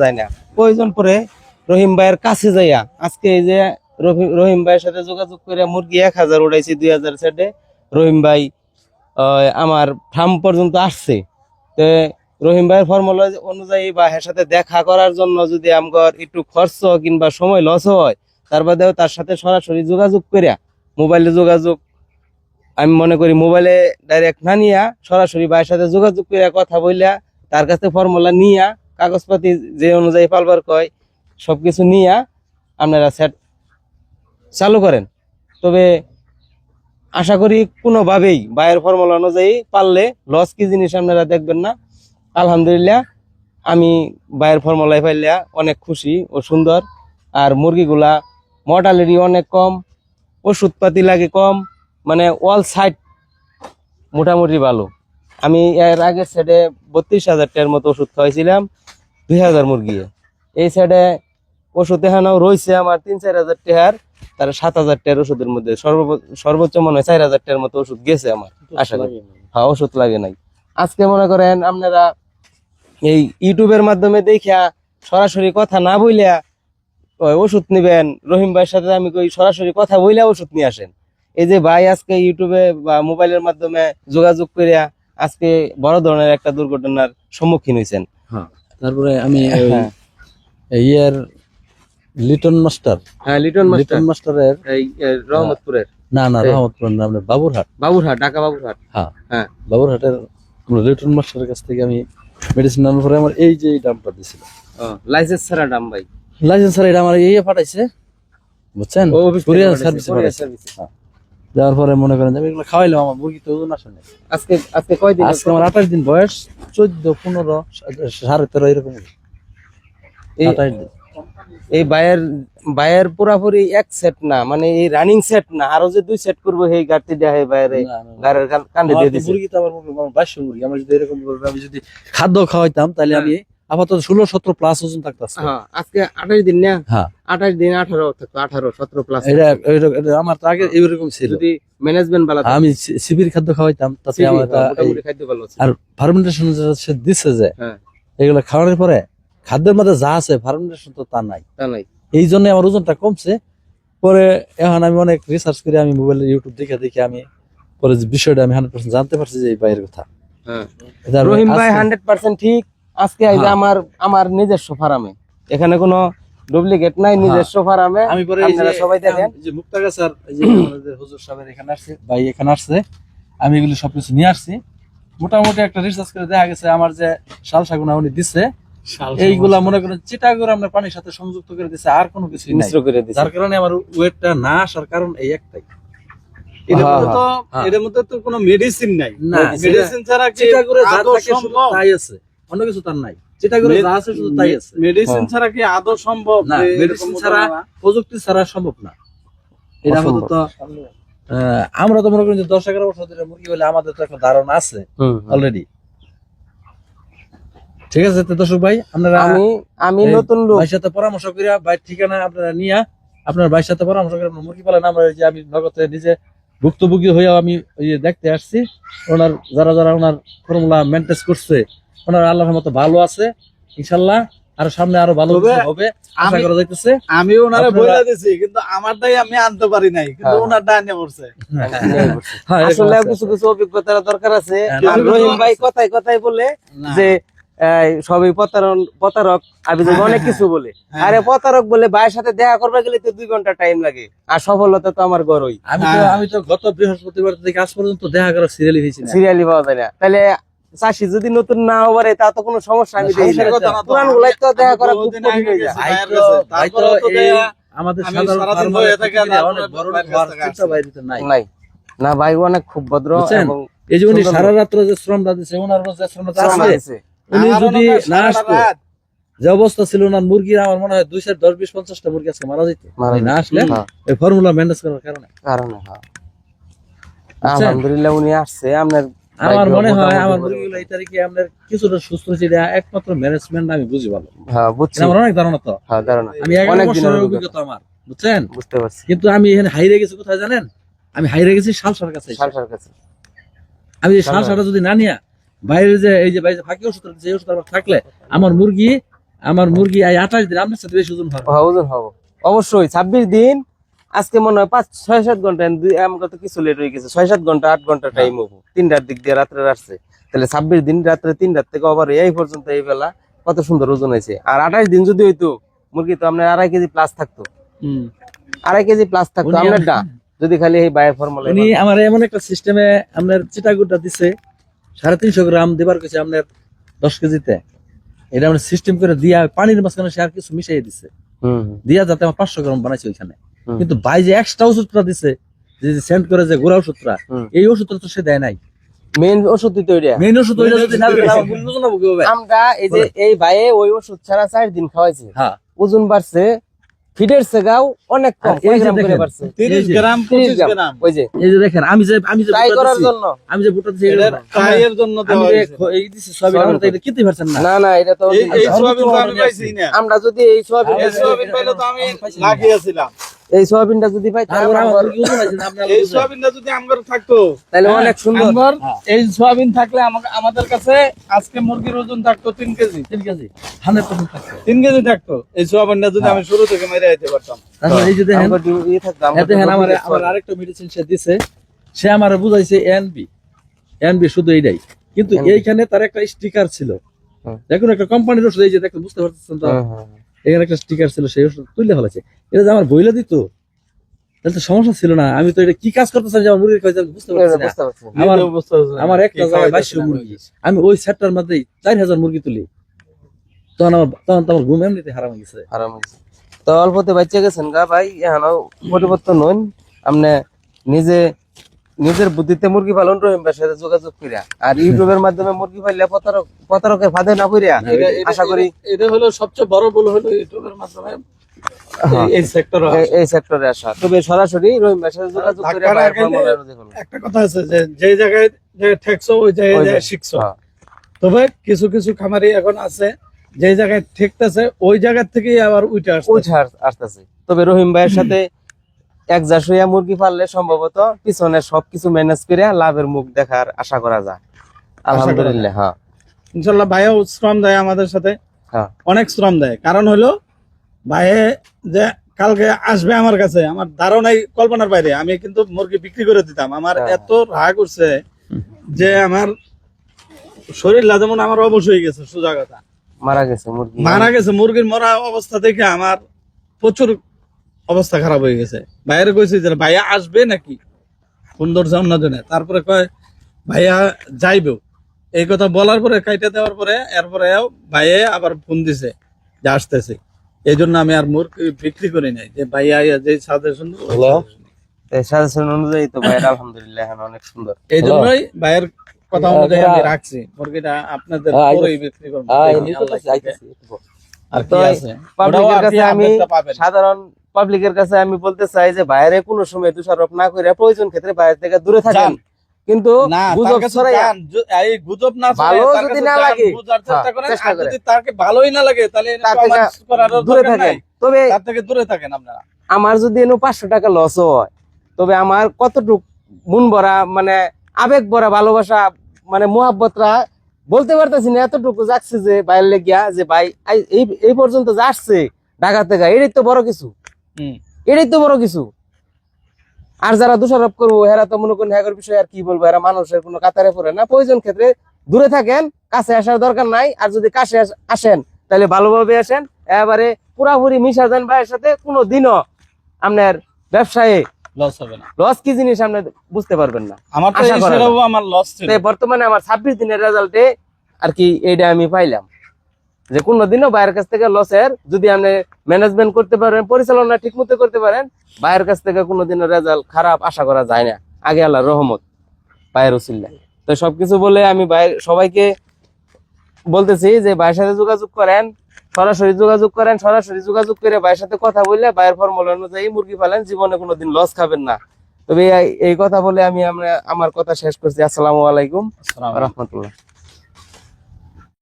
যায় না। প্রয়োজন পরে রহিম ভাইয়ের কাছে যাইয়া, আজকে এই যে রহি- রহিম ভাইয়ের সাথে যোগাযোগ করে মুরগি এক হাজার উড়াইছি দুই হাজার সেটে। রহিম ভাই আমার ফার্ম পর্যন্ত আসছে। তো রহিম ভাইয়ের ফর্মুলা অনুযায়ী বা এর সাথে দেখা করার জন্য যদি আমগর একটু খরচ কিংবা সময় লস হয়, তার বাদেও তার সাথে সরাসরি যোগাযোগ করিয়া মোবাইলে যোগাযোগ, আমি মনে করি মোবাইলে ডাইরেক্ট না নিয়া সরাসরি ভাইয়ের সাথে যোগাযোগ করিয়া কথা বইলা তার কাছে ফর্মুলা নিয়া কাগজপাতি যে অনুযায়ী পালবার কয়, সবকিছু নিয়ে আপনারা সেট চালু করেন। তবে আশা করি কোনোভাবেই ভাইয়ের ফর্মুলা অনুযায়ী পারলে লস কি জিনিস আপনারা দেখবেন না। আলহামদুলিল্লাহ, আমি ভাইয়ের ফর্মুলায় পাইলা অনেক খুশি ও সুন্দর। আর মুরগিগুলা মর্টালিটি অনেক কম, ওষুধপাতি লাগে কম মানে অল সাইড মোটামুটি ভালো। আমি এর আগের সাইডে বত্রিশ হাজার টাকার মতো ওষুধ খাওয়াইছিলাম। দুই হাজার মুরগি। এই সাইডে ওষুধ এখানেও রয়েছে আমার তিন চার হাজার টাকার তার সাত হাজার টাকার ওষুধের মধ্যে। সর্ব- সর্বোচ্চ মনে হয় চার হাজার টাকার মতো ওষুধ গেছে আমার আশা করি। হ্যাঁ ওষুধ লাগে নাই। আজকে মনে করেন আপনারা এই ইউটিউবের মাধ্যমে দেখিয়া সরাসরি কথা না বইলা ওই ওষুধ নিবেন রহিম ভাইয়ের সাথে আমি কই সরাসরি কথা বইলা ওষুধ নিয়ে আসেন। এই যে ভাই আজকে ইউটিউবে বা মোবাইলের মাধ্যমে যোগাযোগ করিয়া আজকে বড় ধরনের একটা দুর্ঘটনার সম্মুখীন হয়েছেন তারপরে আমি হ্যাঁ। ইয়ের লিটন মাস্টার। হ্যাঁ লিটন মাস্টার। লিটন মাস্টারের এই রহমতপুরের। না না এই। রহমতপুর না আপনার বাবুরহাট। বাবুরহাট ঢাকা বাবুরহাট। হ্যাঁ। হ্যাঁ। বাবুরহাটের লিটন মাস্টারের কাছ থেকে আমি মেডিসিন নেওয়ার পরে আমার এই যে দামটা দিছিল লাইসেন্স ছাড়া দাম ভাই। লাইসেন্স স্যার এটা আমার এই পাঠাইছে বুঝছেন? থেকে Courier পাঠাইছে, service যাওয়ার পরে মনে করেন আমি এগুলো খাওয়াইলাম আমার মুরগি তো ওজন আসে। আজকে আজকে কয়দিন আজকে আমার আঠাশ দিন বয়স চোদ্দ পনেরো সাড়ে তেরো এরকম এই আঠাশ দিন। এই বায়ের বায়ের পুরাপুরি এক সেট না মানে এই রানিং সেট না আরও যে দুই সেট করব সেই গাড়তি দেয়া হয় বাইরে। গাড়ির কান- কান্দে দিয়ে দিছে। মুরগি তো আমার মুরগি, আমার বাইশশো মুরগি। আমার যদি এরকম আমি যদি খাদ্য খাওয়াইতাম তাহলে আমি আপাতত ষোলো সতেরো প্লাস ওজন থাকতাম হ্যাঁ আজকে আঠাশ দিন না? হ্যাঁ। আঠাশ দিন আঠারো থাকতো আঠারো সতেরো প্লাস এটা আমার তো আগে এইরকম ছিল। যদি ম্যানেজমেন্ট বেলা আমি শিবির খাদ্য খাওয়াইতাম তাতে আমার খাদ্য ভালো আর ফার্মেন্টেশন সে দিচ্ছে যে হ্যাঁ। এগুলো খাওয়ানোর পরে খাদ্যের মধ্যে যা আছে ফার্মেন্টেশন তো তা নাই। তা নাই। এই জন্য আমার ওজনটা কমছে। পরে এখন আমি অনেক রিসার্চ করে আমি মোবাইলে ইউটিউব দেখে দেখে আমি পরে বিষয়টা আমি হান্ড্রেড পার্সেন্ট জানতে পারছি যে এই বাইরের কথা। হ্যাঁ। রহিম ভাই হান্ড্রেড পার্সেন্ট ঠিক। আজকে এই যে হ্যাঁ। আমার আমার নিজস্ব ফার্মে। এখানে কোনো ডুপ্লিকেট নাই নিজস্ব ফার্মে। আমি পরে এই যে আপনারা সবাই দেখেন। যে মুক্তাগাছার এই যে আমাদের হুজুর সাহেবের এখানে আসছে ভাই এখানে আসছে আমি এগুলি সবকিছু নিয়ে আসছি। মোটামুটি একটা রিসার্চ করে দেখা গেছে আমার যে শাল শাগুনা উনি দিচ্ছে এইগুলা মনে করেন চিটাগুলো আমরা পানির সাথে সংযুক্ত করে দিচ্ছে আর কোনো কিছু নাই। মিশ্র করে দিছে। যার কারণে আমার ওয়েটটা না আসার কারণ এই একটাই। এটার হ্যাঁ, মধ্যে তো হ্যাঁ। এটার মধ্যে তো কোনো মেডিসিন নাই। না, মেডিসিন ছাড়া কি চিটাগুড়ে যা থাকে সম্ভব? তাই আছে। অন্য কিছু তার নাই চিটাগুড়ে যা আছে শুধু তাই আছে মেডিসিন। ছাড়া কি আদৌ সম্ভব না, এরকম ছাড়া প্রযুক্তি ছাড়া সম্ভব না এটা। আপাতত আমরা তো মনে করি যে দশ এগারো বছর ধরে মুরগি বলে আমাদের তো একটা ধারণা আছে। অলরেডি ঠিক আছে তো দর্শক ভাই আপনারা আমি আমি নতুন লোক ভাইয়ের সাথে পরামর্শ করিয়া ভাই ঠিকানা আপনারা নিয়া আপনার ভাইয়ের সাথে পরামর্শ করে মুরগি পালন আমরা যে আমি নগদে নিজে ভুক্তভোগী হয়েও আমি ওই যে দেখতে আসছি। ওনার যারা যারা ওনার ফর্মুলা মেনটেন করছে ওনার আল্লাহর মতো ভালো আছে ইনশাল্লাহ আর সামনে আরও ভালো হবে। আশা আমি- করা যাইতেছে। আমি ওনারে বলে দিছি কিন্তু আমারটাই আমি আনতে পারি নাই কিন্তু হ্যাঁ। ওনারটা আনে পড়ছে। হ্যাঁ, আসলে আছে। কিছু কিছু অভিজ্ঞতার দরকার আছে। হ্যাঁ, রহিম ভাই আছে। কথায় কথায় বলে যে সবই প্রতারণ প্রতারক আমি হ্যাঁ, অনেক হ্যাঁ, কিছু বলে হ্যাঁ। আরে প্রতারক বলে ভাইয়ের সাথে দেখা করবে গেলে তো দুই ঘণ্টা টাইম লাগে আর সফলতা তো আমার গড়ই আমি তো হ্যাঁ। আমি তো গত বৃহস্পতিবার থেকে আজ পর্যন্ত দেখা করার সিরিয়ালি হয়েছি না সিরিয়ালি পাওয়া যায় না তাহলে চাষি যদি নতুন না হবারে তা তো কোনো সমস্যা আমি দেখি না। তো। পুরান গুলাই তো দেখা করা খুব কঠিন হয়ে যায় আমাদের সাধারণ নাই না ভাই অনেক খুব ভদ্র? এবং এই যে উনি সারা রাত্র যে শ্রমটা দিচ্ছে ওনার যে শ্রমটা শ্রম আছে। উনি যদি না আসতো যে অবস্থা ছিল ওনার মুরগির আমার মনে হয় দুই চার দশ বিশ পঞ্চাশটা মুরগি আজকে মারা যেত না আসলে হ্যাঁ, এই ফর্মুলা ম্যানেজ করার কারণে। কারণে হ্যাঁ। আলহামদুলিল্লাহ উনি আসছে আপনার আমার মনে হয় আমার মুরগিগুলো এই তারিখে আপনার কিছুটা সুস্থ হয়েছে এটা একমাত্র ম্যানেজমেন্ট আমি বুঝি ভালো। হ্যাঁ বুঝছি। আমার অনেক ধারণা তো। হ্যাঁ ধারণা। আমি অনেক বছরের অভিজ্ঞতা। আমার বুঝছেন? বুঝতে পারছি। কিন্তু আমি এখানে হাইরে গেছি কোথায় জানেন? আমি হাইরে গেছি শালসার কাছে। সালসার কাছে। আমি শালসার। শালসাটা যদি না নিয়া বাইরে যে এই যে বাইরে ফাঁকি ওষুধ এই ওষুধ আমার থাকলে আমার মুরগি আমার মুরগি এই আঠাশ দিন আপনার সাথে বেশি ওজন হবে। হ্যাঁ, ওজন হব। অবশ্যই ছাব্বিশ দিন আজকে মনে হয় পাঁচ ছয় সাত ঘণ্টা তো কিছু লেট হয়ে গেছে ছয় সাত ঘণ্টা আট ঘণ্টা টাইম হব। তিনটার দিক দিয়ে রাত্রে আসছে। তাহলে ছাব্বিশ দিন রাত্রে তিনটার থেকে আবার এই পর্যন্ত এই বেলা কত সুন্দর ওজন হয়েছে। আর আঠাশ দিন যদি হইতো মুরগি তো আপনার আড়াই কেজি প্লাস থাকতো। হুম। আড়াই কেজি প্লাস থাকতো আপনার যদি খালি এই বায়ের ফর্মুলা উনি আমার এমন একটা সিস্টেমে আপনার চিটাগুটা দিছে সাড়ে তিনশো গ্রাম দেবার কাছে আপনার দশ কেজিতে। এটা আমরা সিস্টেম করে দিয়া পানির মাঝখানে সে আর কিছু মিশাই দিছে। দিয়া যাতে আমার পাঁচশো গ্রাম বানাইছে ওইখানে। কিন্তু ভাই যে এক্সট্রা ওষুধটা দিছে যে সেন্ড করে যে গোড়া ওষুধটা। এই ওষুধটা তো সে দেয় নাই। মেইন ওষুধ ওইটা যদি না? আমরা এই যে এই ভাইয়ে ওই ওষুধ ছাড়া চার দিন খাওয়াইছে। হ্যাঁ। ওজন বাড়ছে ফিডের সেগাও অনেক কম এই যে দেখেন, বাড়ছে তিরিশ এই যে, গ্রাম 30 গ্রাম গ্রাম। ওই যে। এই যে দেখেন আমি যে আমি যে ট্রাই করার জন্য। আমি যে ভুট্টা দিছি এটা- ট্রাইয়ের জন্য দেওয়া হয়েছে। এই দিছি সবই আমরা তো এটা। কিনতে পারছেন না। না না এটা তো এই আমি পাইছি না। আমরা যদি এই সব এই সোয়াবিন পাইলে তো আমি আমি লাগিয়েছিলাম। এই সোয়াবিনটা যদি এই সোয়াবিনটা যদি আমার থাকতো। তাহলে অনেক সুন্দর। হ্যাঁ। এই সোয়াবিন থাকলে আমাদের কাছে আজকে মুরগির ওজন থাকতো তিন কেজি। তিন কেজি। 100% থাকছে। তিন কেজি থাকতো। এই সোয়াবিনটা যদি আমি শুরু থেকে মেরে যেতে পারতাম। এই যে দেখেন আমার। আরেকটা মেডিসিন সে দিছে। সে আমার বুঝাইছে এনবি এনবি শুধু এইটাই। কিন্তু এইখানে তার একটা স্টিকার ছিল। হুম। দেখুন একটা কোম্পানির ওষুধ এই যে দেখুন বুঝতে পারতেছেন তো? হ্যাঁ, হ্যাঁ, হ্যাঁ। এখানে একটা স্টিকার ছিল সেই ওষুধ তুলে ফেলেছে। এটা যে আমার বইলে দিত তাহলে তো সমস্যা ছিল না। আমি তো এটা কি কাজ করতেছিলাম যে আমার মুরগির আমি বুঝতে পারছি না। আমার- আমার একটা জায়গায় বাইশশো মুরগি। আমি ওই সেটটার মধ্যেই চার হাজার মুরগি তুলি। তখন আমার তখন তো আমার ঘুম এমনিতে হারাম গেছে। আরাম হয়েছে। তো অল্পতে বাচ্চা গেছেন গা ভাই এখানে পরিবর্তন হইন। আপনি নিজে নিজের বুদ্ধিতে মুরগি পালন রহিম ভাইয়ের সাথে যোগাযোগ করিয়া আর ইউটিউবের মাধ্যমে মুরগি পাইলে প্রতারক প্রতারকের ফাঁদে না পড়িয়া এটা- আশা করি এটা- হলো সবচেয়ে বড় ভুল হলো ইউটিউবের মাধ্যমে। হ্যাঁ। এই- এই এই- এই সেক্টরে আসা। তবে সরাসরি রহিম সাথে যোগাযোগ একটা কথা আছে যে যে জায়গায় যে ঠেকছো ওই জায়গায়। শিখছো। হ্যাঁ। তবে কিছু কিছু খামারি এখন আছে যে জায়গায় ঠেকতেছে ওই জায়গা থেকেই আবার উঠে আসছে উঠে আসতেছে। তবে রহিম ভাইয়ের সাথে এক জাস হইয়া মুরগি পাললে সম্ভবত পিছনে সবকিছু ম্যানেজ করে লাভের মুখ দেখার আশা করা যায়। আলহামদুলিল্লাহ হ্যাঁ। ইনশাল্লাহ ভাইও শ্রম দেয় আমাদের সাথে। হ্যাঁ। অনেক শ্রম দেয়। কারণ হলো ভাইয়ে যে কালকে আসবে আমার কাছে আমার ধারণাই কল্পনার বাইরে। আমি কিন্তু মুরগি বিক্রি করে দিতাম। আমার হ্যাঁ। এত রাগ উঠছে যে আমার শরীর যেমন আমার অবশ হয়ে গেছে সোজা কথা। মারা গেছে মুরগি। মারা গেছে মুরগির মরা অবস্থা দেখে আমার প্রচুর অবস্থা খারাপ হয়ে গেছে। বাইরে কইছি যে ভাইয়া আসবে নাকি? সুন্দর জন্মদিনে তারপরে কয় ভাইয়া যাইবেও এই কথা বলার পরে কাইটা দেওয়ার পরে এরপরে ভাইয়ে আবার ফোন দিছে যে আসতেছে। এই জন্য আমি আর মুরগি বিক্রি করি নাই। যে ভাইয়া যে সাজেশন? সাজেশন অনুযায়ী তো ভাইয়ের আলহামদুলিল্লাহ অনেক সুন্দর। এই জন্যই ভাইয়ের কথা হ্যাঁ, অনুযায়ী আমি হ্যাঁ। রাখছি। মুরগিটা আপনাদের হ্যাঁ, পরেই বিক্রি করব। আর কি আছে? আমি সাধারণ পাবলিকের কাছে আমি বলতে চাই যে বাইরে কোনো সময় দোষারোপ না করে প্রয়োজন ক্ষেত্রে বাইরে থেকে দূরে থাকেন। কিন্তু গুজব কাছে ছড়াইয়া যান, যু- এই গুজব না ভালো যদি না লাগে, চেষ্টা হ্যাঁ, করেন। চেষ্টা আর করেন। যদি তাকে ভালোই না লাগে তাহলে এটা তার থেকে কমেন্টস করারও দূরে থাকেন। তবে তার থেকে দূরে থাকেন আপনারা। আমার যদি এনে পাঁচশো টাকা লস হয় তবে আমার কতটুক মন ভরা মানে আবেগ ভরা ভালোবাসা মানে মোহাব্বতরা বলতে পারতেছি না এতটুকু যাচ্ছে যে বাইরে গিয়া যে ভাই এই এই পর্যন্ত যাচ্ছে আসছে ঢাকা থেকে এটাই তো বড় কিছু। এটাই তো বড় কিছু। আর যারা দোষারোপ করব এরা তো মনে করেন হ্যাগর বিষয়ে আর কি বলব এরা মানুষের কোনো কাতারে পড়ে না। প্রয়োজন ক্ষেত্রে দূরে থাকেন কাছে আসার দরকার নাই আর যদি কাছে আসেন তাহলে ভালোভাবে আসেন। এবারে পুরাপুরি মিশা যান ভাইয়ের সাথে কোনো দিনও আপনার ব্যবসায়ে লস হবে না। লস কি জিনিস আপনি বুঝতে পারবেন না। আমার আমার লস বর্তমানে আমার ছাব্বিশ দিনের রেজাল্টে আর কি এইটা আমি পাইলাম। যে কোনো দিনও বাইরের কাছ থেকে লসের যদি আপনি ম্যানেজমেন্ট করতে পারেন পরিচালনা ঠিক মতো করতে পারেন বাইরের কাছ থেকে কোনো দিনও রেজাল্ট খারাপ আশা করা যায় না। আগে আল্লাহ রহমত বাইরের উসিল্লা তো সবকিছু বলে আমি বাইরে সবাইকে বলতেছি যে ভাইয়ের সাথে যোগাযোগ করেন সরাসরি যোগাযোগ করেন সরাসরি যোগাযোগ করে ভাইয়ের সাথে কথা বললে ভাইয়ের ফর্মুলা অনুযায়ী মুরগি পালেন জীবনে কোনোদিন লস খাবেন না। তবে এই- এই কথা বলে আমি আমরা আমার কথা শেষ করছি। আসসালামু আলাইকুম। রহমতুল্লাহ।